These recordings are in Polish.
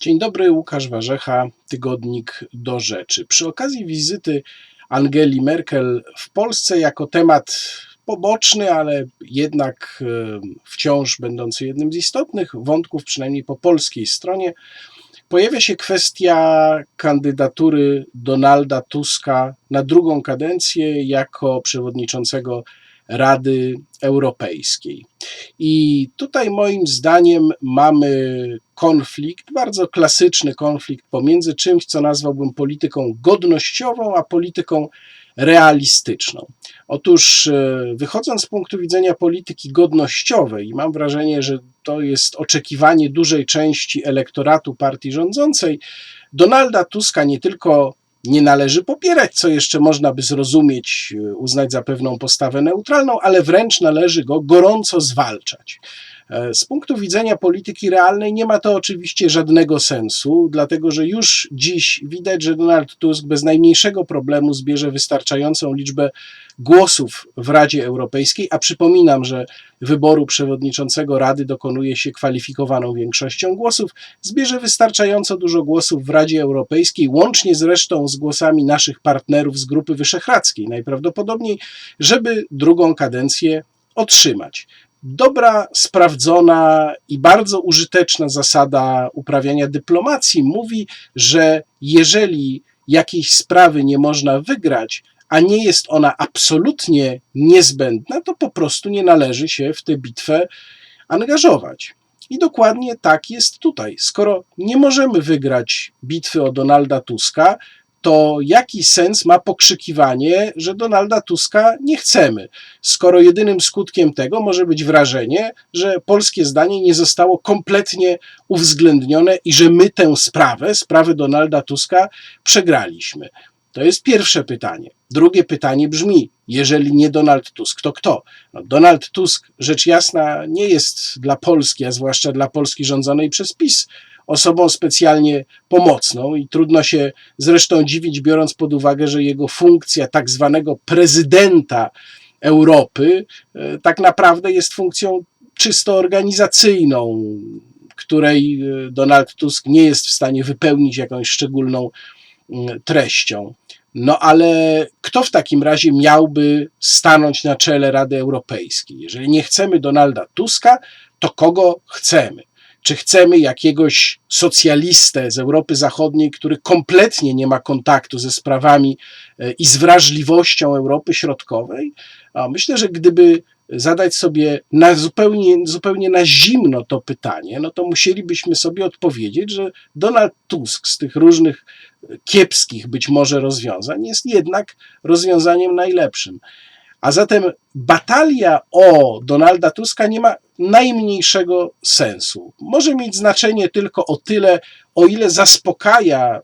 Dzień dobry, Łukasz Warzecha, tygodnik do rzeczy. Przy okazji wizyty Angeli Merkel w Polsce jako temat poboczny, ale jednak e, wciąż będący jednym z istotnych wątków, przynajmniej po polskiej stronie, pojawia się kwestia kandydatury Donalda Tuska na drugą kadencję jako przewodniczącego Rady Europejskiej. I tutaj moim zdaniem mamy konflikt, bardzo klasyczny konflikt pomiędzy czymś, co nazwałbym polityką godnościową, a polityką realistyczną. Otóż e, wychodząc z punktu widzenia polityki godnościowej, i mam wrażenie, że to jest oczekiwanie dużej części elektoratu partii rządzącej, Donalda Tuska nie tylko nie należy popierać, co jeszcze można by zrozumieć, e, uznać za pewną postawę neutralną, ale wręcz należy go gorąco zwalczać. E, Z punktu widzenia polityki realnej nie ma to oczywiście żadnego sensu, dlatego że już dziś widać, że Donald Tusk bez najmniejszego problemu zbierze wystarczającą liczbę głosów w Radzie Europejskiej, a przypominam, że wyboru przewodniczącego Rady dokonuje się kwalifikowaną większością głosów, zbierze wystarczająco dużo głosów w Radzie Europejskiej, łącznie zresztą z głosami naszych partnerów z Grupy Wyszehradzkiej, najprawdopodobniej, żeby drugą kadencję otrzymać. Dobra, sprawdzona i bardzo użyteczna zasada uprawiania dyplomacji mówi, że jeżeli jakiejś sprawy nie można wygrać, a nie jest ona absolutnie niezbędna, to po prostu nie należy się w tę bitwę angażować. I dokładnie tak jest tutaj. Skoro nie możemy wygrać bitwy o Donalda Tuska, to jaki sens ma pokrzykiwanie, że Donalda Tuska nie chcemy, skoro jedynym skutkiem tego może być wrażenie, że polskie zdanie nie zostało kompletnie uwzględnione i że my tę sprawę, sprawę Donalda Tuska, przegraliśmy. To jest pierwsze pytanie. Drugie pytanie brzmi: jeżeli nie Donald Tusk, to kto? No, Donald Tusk, rzecz jasna, nie jest dla Polski, a zwłaszcza dla Polski rządzonej przez PiS, osobą specjalnie pomocną i trudno się zresztą dziwić, biorąc pod uwagę, że jego funkcja tak zwanego prezydenta Europy e, tak naprawdę jest funkcją czysto organizacyjną, której e, Donald Tusk nie jest w stanie wypełnić jakąś szczególną mm, treścią. No ale kto w takim razie miałby stanąć na czele Rady Europejskiej? Jeżeli nie chcemy Donalda Tuska, to kogo chcemy? Czy chcemy jakiegoś socjalistę z Europy Zachodniej, który kompletnie nie ma kontaktu ze sprawami e, i z wrażliwością Europy Środkowej? Myślę, że gdyby zadać sobie na zupełnie, zupełnie na zimno to pytanie, no to musielibyśmy sobie odpowiedzieć, że Donald Tusk z tych różnych kiepskich być może rozwiązań jest jednak rozwiązaniem najlepszym. A zatem batalia o Donalda Tuska nie ma najmniejszego sensu. Może mieć znaczenie tylko o tyle, o ile zaspokaja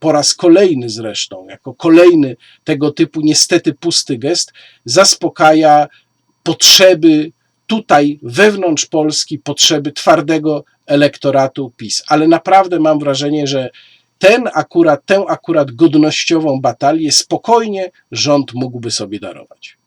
po raz kolejny zresztą, jako kolejny tego typu niestety pusty gest, zaspokaja potrzeby tutaj wewnątrz Polski, potrzeby twardego elektoratu PiS. Ale naprawdę mam wrażenie, że ten akurat, tę akurat godnościową batalię spokojnie rząd mógłby sobie darować.